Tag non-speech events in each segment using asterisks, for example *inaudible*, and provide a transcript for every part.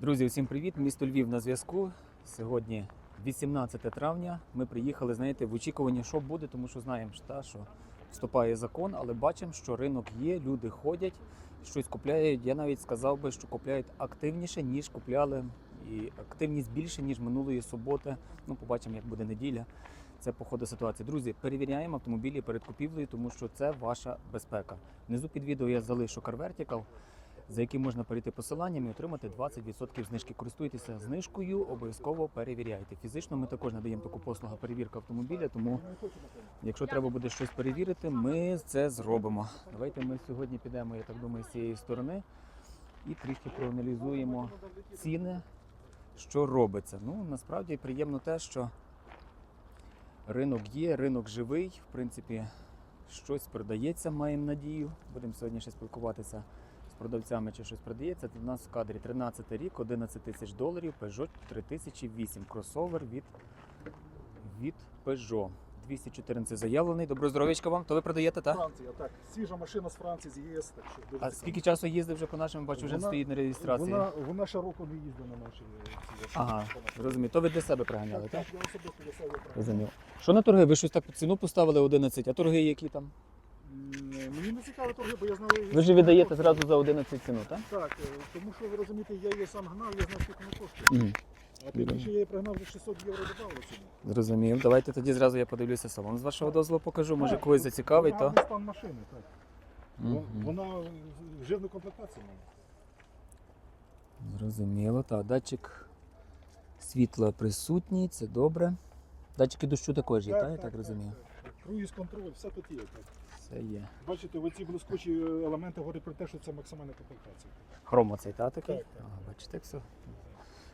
Друзі, усім привіт! Місто Львів на зв'язку. Сьогодні 18 травня. Ми приїхали, знаєте, в очікуванні, що буде, тому що знаємо, що, та, що вступає закон, але бачимо, що ринок є, люди ходять, щось купляють. Я навіть сказав би, що купляють активніше, ніж купляли, і активність більше, ніж минулої суботи. Ну, побачимо, як буде неділя. Це по ходу ситуації. Друзі, перевіряємо автомобілі перед купівлею, тому що це ваша безпека. Внизу під відео я залишу Car Vertical за яким можна перейти посиланням і отримати 20% знижки. Користуйтеся знижкою, обов'язково перевіряйте. Фізично ми також надаємо таку послугу перевірка автомобіля, тому якщо треба буде щось перевірити, ми це зробимо. Давайте ми сьогодні підемо, я так думаю, з цієї сторони і трішки проаналізуємо ціни, що робиться. Ну насправді приємно те, що ринок є, ринок живий. В принципі, щось продається, маємо надію. Будемо сьогодні ще спілкуватися продавцями, чи щось продається. У нас в кадрі 13 рік, 11 тисяч доларів, Peugeot 3008, кросовер від, від Peugeot. 214 заявлений. Добро здоров'ячка вам. То ви продаєте, так? Франція, так. Свіжа машина з Франції, з ЄС. Так, що дуже А цікаво. скільки часу їздив вже по нашому, бачу, вже Вона- стоїть на реєстрації. Вона, вона ще року не їздила на наші е, Ага, зрозумів. То ви для себе приганяли, так? Так, я особисто для себе прав. Розумів. Що на торги? Ви щось так ціну поставили 11, а торги які там? М, Мені не цікаво торги, бо я знаю... Ви ж віддаєте зразу за 11 ціну, так? Так, е, тому що ви розумієте, я її сам гнав, я знаю, скільки вона коштує. Угу. А тим більше я її пригнав вже 600 євро додали ціну. Зрозумів. Давайте тоді зразу я подивлюся салон. З вашого дозволу покажу, може когось зацікавить, то. стан машини, так. Вон- Мгм. Вона в жирну комплектацію має. Зрозуміло, так. Датчик світла присутній, це добре. Датчики дощу також є, так? Я так розумію. так. Круїз контроль, все тут є. Так. Все є. Бачите, оці блискучі елементи говорять про те, що це максимальна комплектація. Хром оцей, так, такий? Так, так. Ага, бачите, все.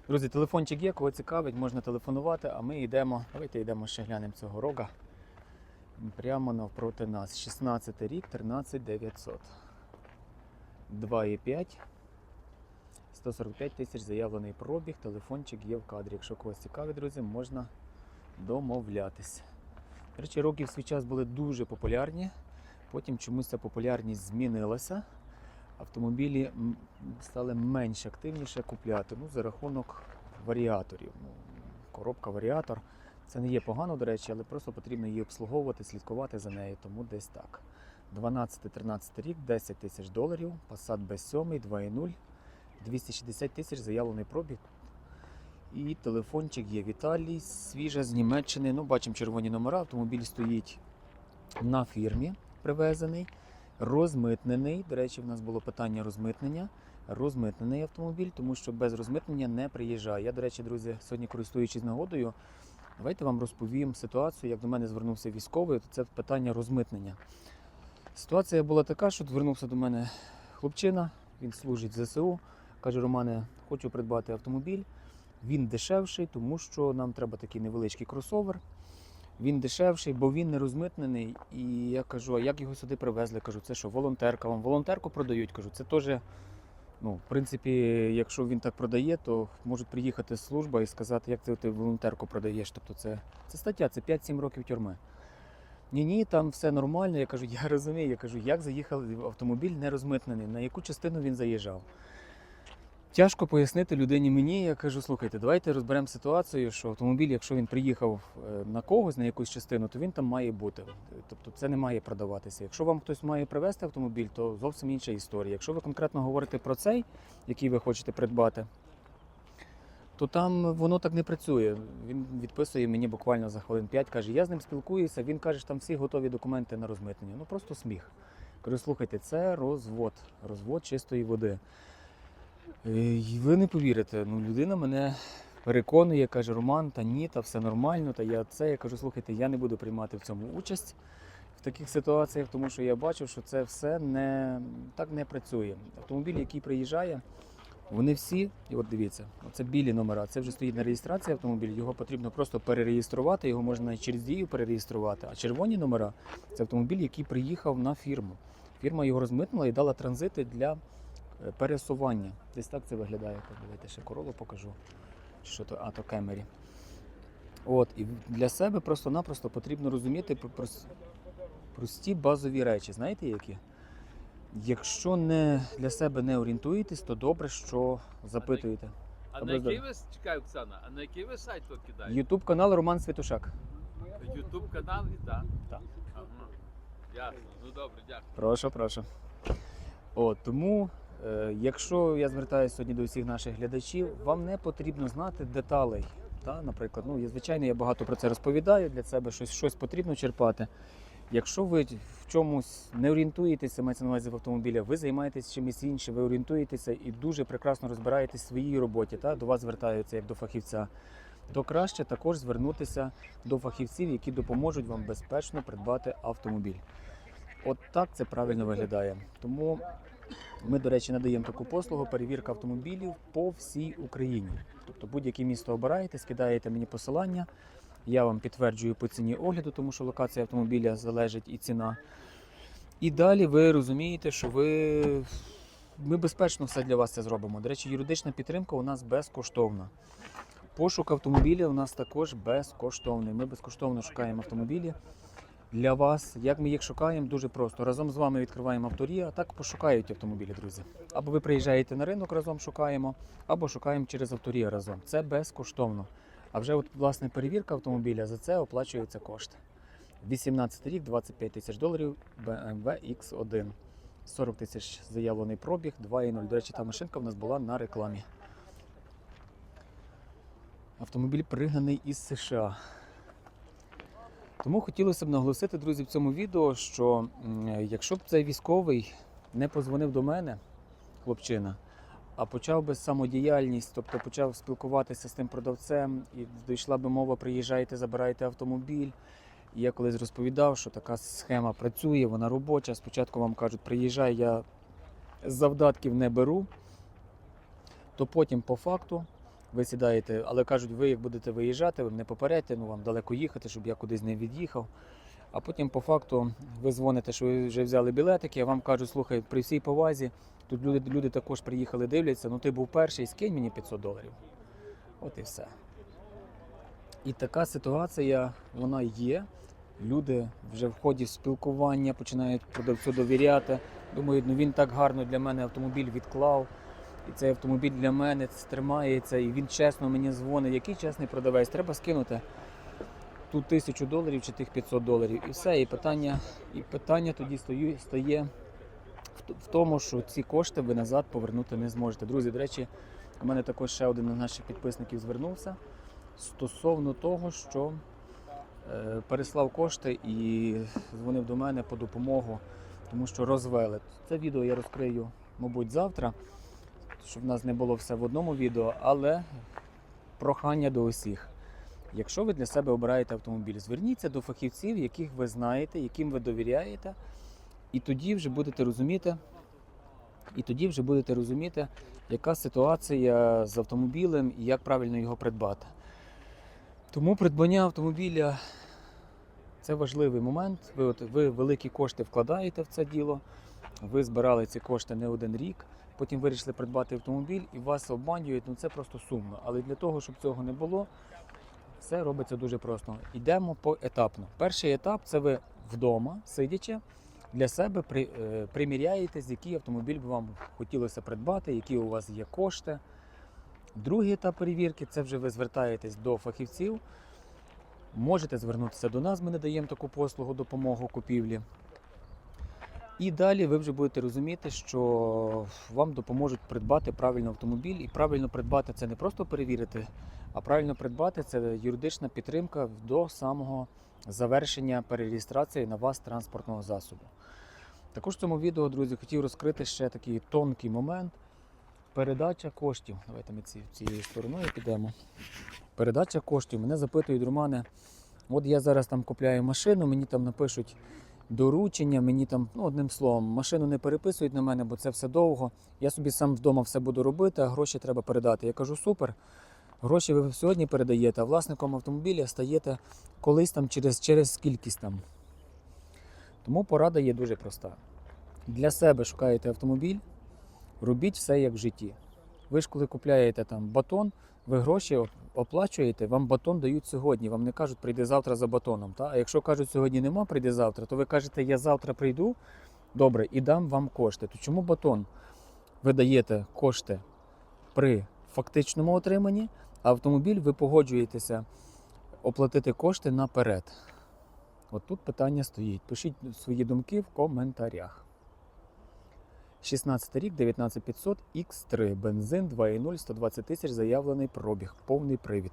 Друзі, телефончик є, кого цікавить, можна телефонувати, а ми йдемо. Давайте йдемо ще глянемо цього рога. Прямо навпроти нас. 16 рік, 13 900. 2,5. 145 тисяч заявлений пробіг, телефончик є в кадрі. Якщо когось цікавить, друзі, можна домовлятися. До речі, роки в свій час були дуже популярні. Потім чомусь ця популярність змінилася. Автомобілі стали менш активніше купляти ну, за рахунок варіаторів. Ну, коробка варіатор. Це не є погано, до речі, але просто потрібно її обслуговувати, слідкувати за нею, тому десь так. 12-13 рік, 10 тисяч доларів, Passat B7, 2.0, 260 тисяч заявлений пробіг. І телефончик є Віталій, свіжа з Німеччини. Ну, бачимо червоні номера. Автомобіль стоїть на фірмі, привезений, розмитнений. До речі, в нас було питання розмитнення. Розмитнений автомобіль, тому що без розмитнення не приїжджає. Я, до речі, друзі, сьогодні користуючись нагодою, давайте вам розповім ситуацію, як до мене звернувся військовий. Це питання розмитнення. Ситуація була така, що звернувся до мене хлопчина, він служить ЗСУ. Каже, Романе, хочу придбати автомобіль. Він дешевший, тому що нам треба такий невеличкий кросовер. Він дешевший, бо він не розмитнений. І я кажу, а як його сюди привезли? Кажу, це що, волонтерка? Вам волонтерку продають? Кажу, це теж, ну, в принципі, якщо він так продає, то можуть приїхати служба і сказати, як ти, ти волонтерку продаєш. Тобто це, це стаття, це 5-7 років тюрми. Ні, ні, там все нормально. Я кажу, я розумію. Я кажу, як заїхав автомобіль не розмитнений, на яку частину він заїжджав. Тяжко пояснити людині мені. Я кажу, слухайте, давайте розберемо ситуацію, що автомобіль, якщо він приїхав е, на когось на якусь частину, то він там має бути. Тобто це не має продаватися. Якщо вам хтось має привезти автомобіль, то зовсім інша історія. Якщо ви конкретно говорите про цей, який ви хочете придбати, то там воно так не працює. Він відписує мені буквально за хвилин 5, каже, я з ним спілкуюся, він каже, що там всі готові документи на розмитнення. Ну просто сміх. Кажу, слухайте, це розвод, розвод чистої води. Е, І ви не повірите, ну людина мене переконує, каже, Роман, та ні, та все нормально, та я це. Я кажу, слухайте, я не буду приймати в цьому участь в таких ситуаціях, тому що я бачив, що це все не так не працює. Автомобіль, який приїжджає, вони всі, і от дивіться, це білі номера. Це вже стоїть на реєстрації автомобіль, його потрібно просто перереєструвати, його можна через дію перереєструвати. А червоні номера це автомобіль, який приїхав на фірму. Фірма його розмитнила і дала транзити для е, пересування. Десь так це виглядає. Давайте ще королу покажу. Що то, а то Кемері. От, і для себе просто-напросто потрібно розуміти прості базові речі. Знаєте які? Якщо не для себе не орієнтуєтесь, то добре, що запитуєте. А на який ви чекай, Оксана, а на який ви сайт то кидаєте? Ютуб канал Роман Святушак. Ютуб канал і так? Так. Ага. Ясно. Ну добре, дякую. Прошу, прошу. О, тому, е, якщо я звертаюся сьогодні до всіх наших глядачів, вам не потрібно знати деталей. Та, наприклад, ну, звичайно, я багато про це розповідаю для себе, щось, щось потрібно черпати. Якщо ви в чомусь не орієнтуєтеся, мається на увазі в автомобілі, ви займаєтесь чимось іншим, ви орієнтуєтеся і дуже прекрасно розбираєтесь в своїй роботі, та, до вас звертаються як до фахівця, то краще також звернутися до фахівців, які допоможуть вам безпечно придбати автомобіль. От так це правильно виглядає. Тому ми, до речі, надаємо таку послугу перевірка автомобілів по всій Україні. Тобто будь-яке місто обираєте, скидаєте мені посилання. Я вам підтверджую по ціні огляду, тому що локація автомобіля залежить і ціна. І далі ви розумієте, що ви ми безпечно все для вас це зробимо. До речі, юридична підтримка у нас безкоштовна. Пошук автомобіля у нас також безкоштовний. Ми безкоштовно шукаємо автомобілі для вас. Як ми їх шукаємо, дуже просто. Разом з вами відкриваємо авторія, а так пошукають автомобілі, друзі. Або ви приїжджаєте на ринок, разом шукаємо, або шукаємо через авторія разом. Це безкоштовно. А вже от власне перевірка автомобіля за це оплачуються кошти. 18 рік, 25 тисяч доларів, BMW X1. 40 тисяч заявлений пробіг, 2,0. До речі, та машинка в нас була на рекламі. Автомобіль приганий із США. Тому хотілося б наголосити, друзі, в цьому відео, що якщо б цей військовий не позвонив до мене, хлопчина, а почав би самодіяльність, тобто почав спілкуватися з тим продавцем, і дійшла би мова, приїжджайте, забирайте автомобіль. І я колись розповідав, що така схема працює, вона робоча. Спочатку вам кажуть, приїжджай, я завдатків не беру, то потім по факту ви сідаєте, але кажуть, ви як будете виїжджати, ви мене попередьте, ну вам далеко їхати, щоб я кудись не від'їхав. А потім по факту ви дзвоните, що ви вже взяли білетики, а вам кажуть, слухай, при всій повазі, тут люди, люди також приїхали, дивляться, ну ти був перший, скинь мені 500 доларів. От і все. І така ситуація, вона є. Люди вже в ході спілкування починають продавцю довіряти. Думають, ну він так гарно для мене автомобіль відклав. І цей автомобіль для мене тримається, і він чесно мені дзвонить. Який чесний продавець? Треба скинути ту тисячу доларів чи тих 500 доларів. І все. І питання, і питання тоді стою, стає в тому, що ці кошти ви назад повернути не зможете. Друзі, до речі, у мене також ще один із наших підписників звернувся стосовно того, що е, переслав кошти і дзвонив до мене по допомогу, тому що розвели. Це відео я розкрию, мабуть, завтра, щоб в нас не було все в одному відео, але прохання до усіх. Якщо ви для себе обираєте автомобіль, зверніться до фахівців, яких ви знаєте, яким ви довіряєте, і тоді вже будете розуміти, і тоді вже будете розуміти, яка ситуація з автомобілем і як правильно його придбати. Тому придбання автомобіля це важливий момент. Ви, от, ви великі кошти вкладаєте в це діло, ви збирали ці кошти не один рік, потім вирішили придбати автомобіль і вас обманюють, ну це просто сумно. Але для того, щоб цього не було, все робиться дуже просто. Йдемо поетапно. Перший етап це ви вдома, сидячи, для себе при, е, приміряєтесь, який автомобіль би вам хотілося придбати, які у вас є кошти. Другий етап перевірки це вже ви звертаєтесь до фахівців. Можете звернутися до нас, ми надаємо таку послугу допомогу купівлі. І далі ви вже будете розуміти, що вам допоможуть придбати правильно автомобіль. І правильно придбати це не просто перевірити, а правильно придбати це юридична підтримка до самого завершення перереєстрації на вас транспортного засобу. Також в цьому відео, друзі, хотів розкрити ще такий тонкий момент. Передача коштів. Давайте ми ці, цією стороною підемо. Передача коштів. Мене запитують, Романе, от я зараз там купляю машину, мені там напишуть доручення, мені там, ну, одним словом, машину не переписують на мене, бо це все довго. Я собі сам вдома все буду робити, а гроші треба передати. Я кажу, супер. Гроші ви сьогодні передаєте, а власником автомобіля стаєте колись там через, через кількість там. Тому порада є дуже проста. Для себе шукаєте автомобіль, робіть все як в житті. Ви ж коли купляєте там батон, ви гроші оплачуєте, вам батон дають сьогодні. Вам не кажуть, прийди завтра за батоном. Та? А якщо кажуть, сьогодні нема, прийди завтра, то ви кажете, я завтра прийду, добре, і дам вам кошти. То чому батон? Ви даєте кошти при фактичному отриманні, а автомобіль ви погоджуєтеся оплатити кошти наперед. От тут питання стоїть. Пишіть свої думки в коментарях. 16 рік, 19500 X3, бензин 2.0, 120 тисяч, заявлений пробіг, повний привід.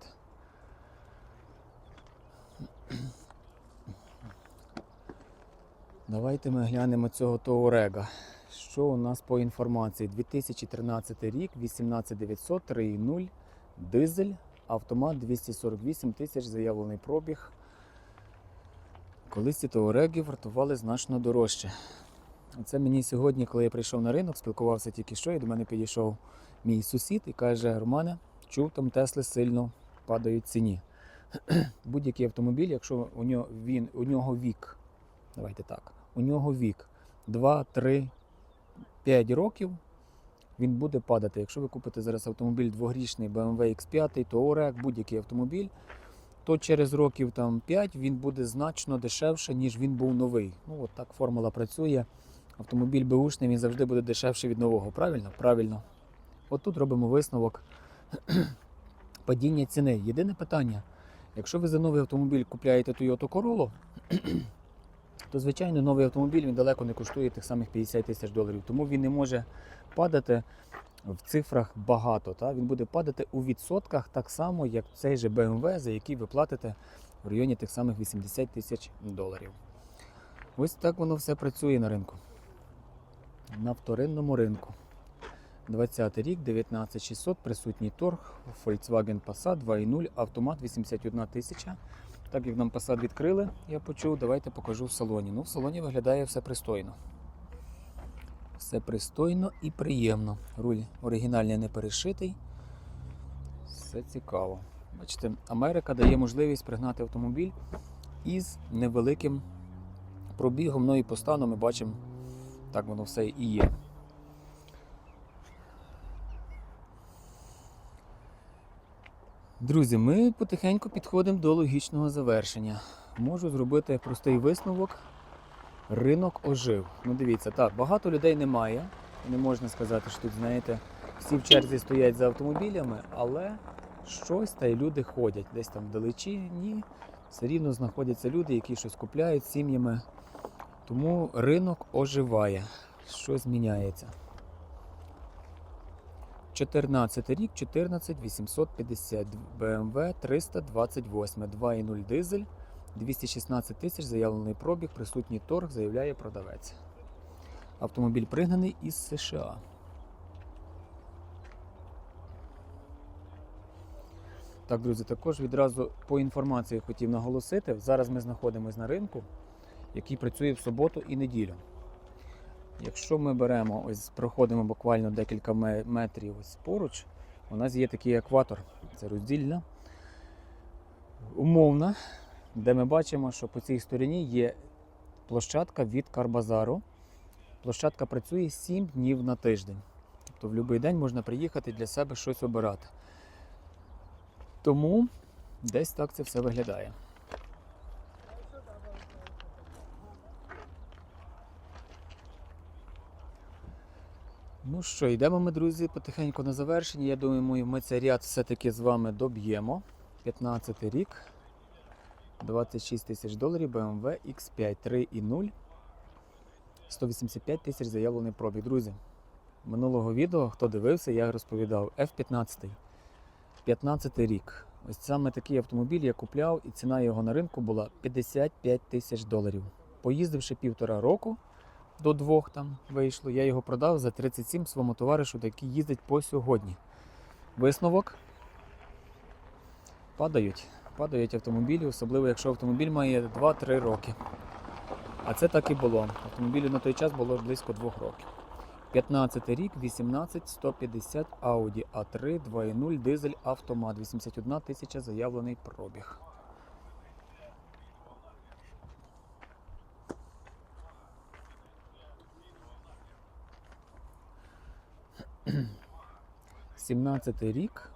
Давайте ми глянемо цього Touareg. Що у нас по інформації? 2013 рік, 18900, 3.0, дизель, автомат 248 тисяч, заявлений пробіг. Колись ці Touareg вартували значно дорожче. Це мені сьогодні, коли я прийшов на ринок, спілкувався тільки що, і до мене підійшов мій сусід і каже: Романе, чув, там Тесли сильно падають ціні. *clears throat* Будь-який автомобіль, якщо у нього, він, у нього вік, давайте так, у нього вік 2, 3, 5 років, він буде падати. Якщо ви купите зараз автомобіль двогрічний BMW X5, Touareg, будь-який автомобіль, то через років там 5 він буде значно дешевше, ніж він був новий. Ну, от так формула працює. Автомобіль беушний він завжди буде дешевше від нового. Правильно? Правильно. От тут робимо висновок *clears throat* падіння ціни. Єдине питання: якщо ви за новий автомобіль купляєте Toyota Corolla, *clears throat* то звичайно новий автомобіль він далеко не коштує тих самих 50 тисяч доларів. Тому він не може падати в цифрах багато. Та? Він буде падати у відсотках так само, як цей же BMW, за який ви платите в районі тих самих 80 тисяч доларів. Ось так воно все працює на ринку. На вторинному ринку. 20 рік, 19600, присутній торг, Volkswagen Passat 2.0, автомат 81 тисяча. Так як нам Passat відкрили, я почув, давайте покажу в салоні. Ну, в салоні виглядає все пристойно. Все пристойно і приємно. Руль оригінальний не перешитий. Все цікаво. Бачите, Америка дає можливість пригнати автомобіль із невеликим пробігом. Ну і по стану ми бачимо, так воно все і є. Друзі, ми потихеньку підходимо до логічного завершення. Можу зробити простий висновок. Ринок ожив. Ну дивіться, так, багато людей немає. Не можна сказати, що тут, знаєте, всі в черзі стоять за автомобілями, але щось та й люди ходять. Десь там вдалечі, ні. Все рівно знаходяться люди, які щось купляють сім'ями. Тому ринок оживає, щось міняється. 14 рік, 14 850 BMW 328, 2.0 дизель, 216 тисяч, заявлений пробіг, присутній торг, заявляє продавець. Автомобіль пригнаний із США. Так, друзі, також відразу по інформації хотів наголосити. Зараз ми знаходимося на ринку, який працює в суботу і неділю. Якщо ми беремо, ось проходимо буквально декілька метрів ось поруч, у нас є такий екватор. Це роздільна, умовна, де ми бачимо, що по цій стороні є площадка від Карбазару. Площадка працює 7 днів на тиждень. Тобто в будь-який день можна приїхати для себе щось обирати. Тому десь так це все виглядає. Ну що, йдемо ми, друзі, потихеньку на завершення. Я думаю, ми цей ряд все-таки з вами доб'ємо. 15 рік, 26 тисяч доларів, BMW X5 3.0, 185 тисяч заявлений пробіг. Друзі, минулого відео, хто дивився, я розповідав F15. 15 рік. Ось саме такий автомобіль я купляв, і ціна його на ринку була 55 тисяч доларів. Поїздивши півтора року до двох там вийшло, я його продав за 37 своєму товаришу, який їздить по сьогодні. Висновок. Падають. Падають автомобілі, особливо якщо автомобіль має 2-3 роки. А це так і було. Автомобілю на той час було близько 2 років. 15 рік, 18 150 Audi A3 2.0 дизель автомат, 81 тисяча заявлений пробіг. Сімнадцятий рік,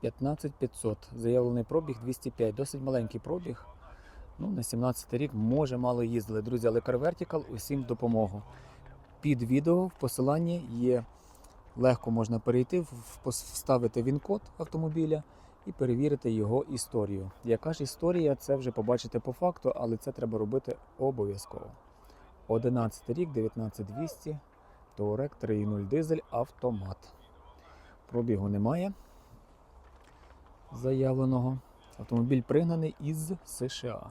15500. Заявлений пробіг 205. Досить маленький пробіг. Ну, на 17 рік може мало їздили. Друзі, але CarVertical усім допомогу. Під відео в посиланні є Легко можна перейти, вставити він-код автомобіля і перевірити його історію. Яка ж історія, це вже побачите по факту, але це треба робити обов'язково. 11 рік, 19200, Touareg 3.0 дизель, автомат. Пробігу немає заявленого. Автомобіль пригнаний із США.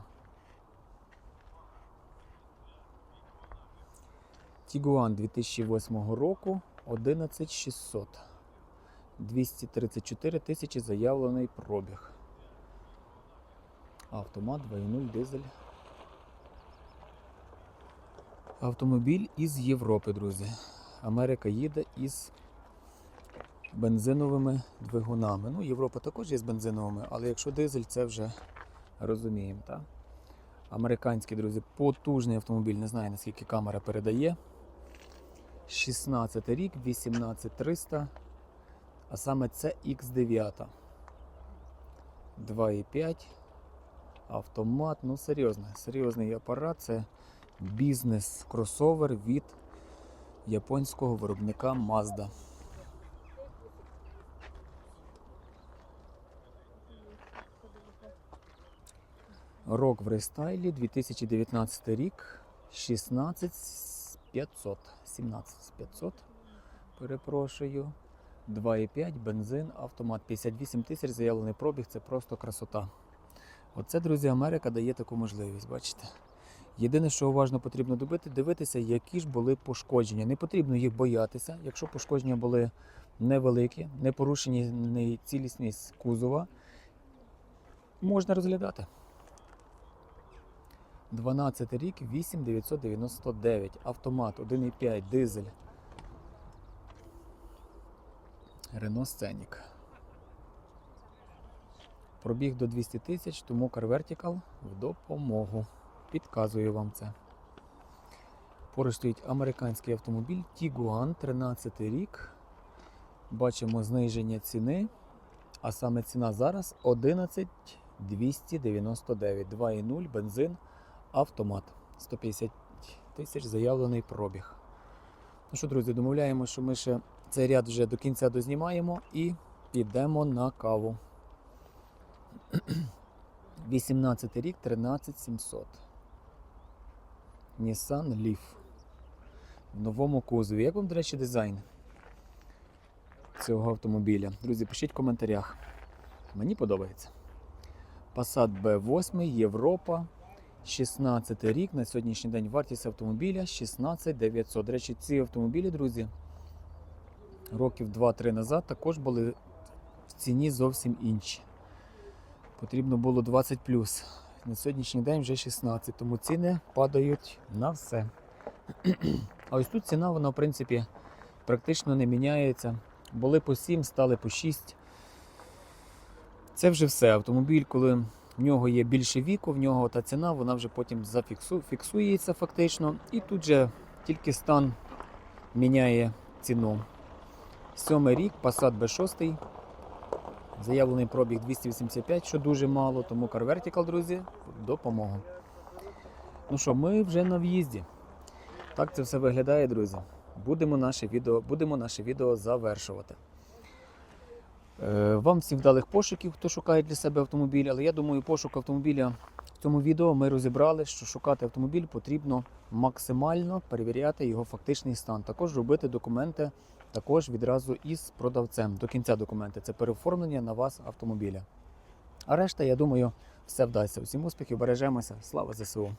Тігуан 2008 року 11600. 234 тисячі заявлений пробіг. Автомат 2.0 дизель. Автомобіль із Європи, друзі. Америка їде із бензиновими двигунами. Ну, Європа також є з бензиновими, але якщо дизель, це вже розуміємо, так? Американський, друзі, потужний автомобіль, не знаю наскільки камера передає. 16 рік, 18300, а саме це X9. 2,5. Автомат, ну серйозно, серйозний апарат. Це бізнес-кросовер від японського виробника Mazda. Рок в рестайлі 2019 рік 16500. 17500. Перепрошую. 2,5 бензин, автомат 58 тисяч, заявлений пробіг, це просто красота. Оце, друзі, Америка дає таку можливість, бачите? Єдине, що уважно потрібно добити, дивитися, які ж були пошкодження. Не потрібно їх боятися. Якщо пошкодження були невеликі, не порушені цілісність кузова, можна розглядати. 12 рік, 8999. Автомат 1,5 дизель. Renault Scenic. Пробіг до 200 тисяч, тому Car Vertical в допомогу. Підказую вам це. Поруч стоїть американський автомобіль Tiguan 13 рік. Бачимо зниження ціни. А саме ціна зараз 11 299. 2,0 бензин, автомат. 150 тисяч заявлений пробіг. Ну що, друзі, домовляємо, що ми ще цей ряд вже до кінця дознімаємо і підемо на каву. *clears throat* 18 рік, 13700. Nissan Leaf. В новому кузові. Як вам, до речі, дизайн цього автомобіля? Друзі, пишіть в коментарях. Мені подобається. Passat B8, Європа. 16 рік. На сьогоднішній день вартість автомобіля 16 900. До речі, ці автомобілі, друзі, років 2-3 назад також були в ціні зовсім інші. Потрібно було 20 На сьогоднішній день вже 16, тому ціни падають на все. А ось тут ціна, вона, в принципі, практично не міняється. Були по 7, стали по 6. Це вже все. Автомобіль, коли в нього є більше віку, в нього та ціна, вона вже потім зафіксу, фіксується фактично. І тут же тільки стан міняє ціну. Сьомий рік, Passat B6. Заявлений пробіг 285, що дуже мало, тому Car Vertical, друзі, в допомогу. Ну що, ми вже на в'їзді. Так це все виглядає, друзі. Будемо наше відео, будемо наше відео завершувати. Е, Вам всім вдалих пошуків, хто шукає для себе автомобіль, але я думаю, пошук автомобіля в цьому відео ми розібрали, що шукати автомобіль потрібно максимально перевіряти його фактичний стан. Також робити документи також відразу із продавцем. До кінця документи це переоформлення на вас автомобіля. А решта, я думаю, все вдасться. Усім успіхів, бережемося. Слава ЗСУ!